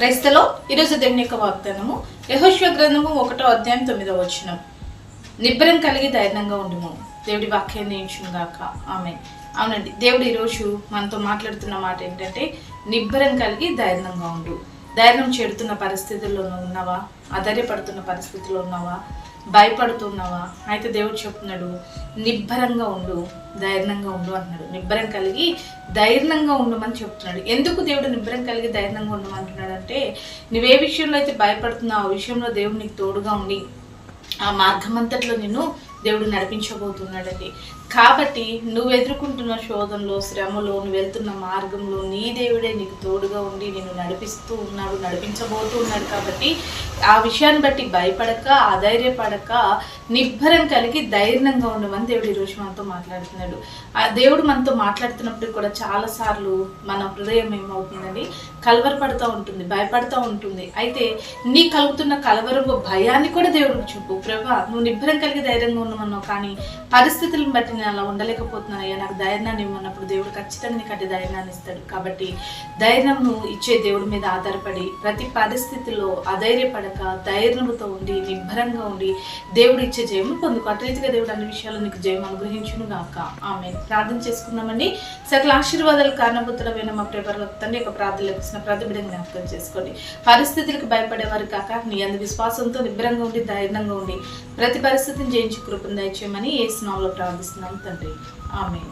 క్రైస్తలో ఈరోజు దేవుని యొక్క వాగ్దానము యహోశ్వ గ్రంథము ఒకటో అధ్యాయం తొమ్మిదో వచనం. నిబ్బరం కలిగి ధైర్యంగా ఉండుము. దేవుడి వాక్యం నేర్చును గాక ఆమె అవునండి దేవుడు ఈరోజు మనతో మాట్లాడుతున్న మాట ఏంటంటే నిబ్బరం కలిగి ధైర్యంగా ఉండు. ధైర్యం చెడుతున్న పరిస్థితుల్లో ఉన్నావా? అధైర్యపడుతున్న పరిస్థితుల్లో ఉన్నావా? భయపడుతున్నావా? అయితే దేవుడు చెప్తున్నాడు నిబ్బరంగా ఉండు ధైర్యంగా ఉండు అంటున్నాడు. నిబ్బరం కలిగి ధైర్యంగా ఉండమని చెప్తున్నాడు. ఎందుకు దేవుడు నిబ్బరం కలిగి ధైర్యంగా ఉండమంటున్నాడు అంటే నువ్వే విషయంలో అయితే భయపడుతున్నావు ఆ విషయంలో దేవుడు నీకు తోడుగా ఉండి ఆ మార్గం అంతట్లో నిన్ను దేవుడు నడిపించబోతున్నాడండి. కాబట్టి నువ్వు ఎదుర్కొంటున్న శోధంలో శ్రమలో నువ్వు వెళ్తున్న మార్గంలో నీ దేవుడే నీకు తోడుగా ఉండి నిన్ను నడిపిస్తూ ఉన్నాడు నడిపించబోతూ ఉన్నాడు కాబట్టి ఆ విషయాన్ని బట్టి భయపడక అధైర్యపడక నిబ్బరం కలిగి ధైర్యంగా ఉండమని దేవుడు ఈరోజు మనతో మాట్లాడుతున్నాడు. ఆ దేవుడు మనతో మాట్లాడుతున్నప్పుడు కూడా చాలాసార్లు మన హృదయం ఏమవుతుందండి? కలవరపడుతూ ఉంటుంది భయపడుతూ ఉంటుంది. అయితే నీ కలుగుతున్న కలవరం భయాన్ని కూడా దేవుడికి చూపు. ప్రభా నువ్వు నిబ్బరం కలిగి ధైర్యంగా ఉన్నామన్నావు కానీ పరిస్థితులను బట్టి నేను అలా ఉండలేకపోతున్నాను అయ్యా. నాకు ధైర్యాన్ని ఇవ్వనప్పుడు దేవుడు ఖచ్చితంగా నీకు అట్టి ధైర్యాన్ని ఇస్తాడు. కాబట్టి ధైర్యం ఇచ్చే దేవుడి మీద ఆధారపడి ప్రతి పరిస్థితిలో అధైర్యపడక ధైర్యంతో ఉండి నిబ్బరంగా ఉండి దేవుడు ఇచ్చే జయము పొందుకు. అటరీతిగా దేవుడు అన్ని విషయాలు నీకు జయం అనుగ్రహించును గాక. ఆమె ప్రార్థన చేసుకున్నామండి సకల ఆశీర్వాదాలు కారణభూతులమైన మా ప్రేపర్ తండ్రి యొక్క ప్రార్థనలు వచ్చిన ప్రతి బిడ్డని జ్ఞాపకం చేసుకోండి. పరిస్థితులకు భయపడేవారు కాక నీ అందు విశ్వాసంతో నిబ్బరంగా ఉండి ధైర్యంగా ఉండి ప్రతి పరిస్థితిని జయించి కృపను దయచేయమని ఏ స్నామంలో ప్రార్థిస్తున్నాం తండ్రి. ఆమె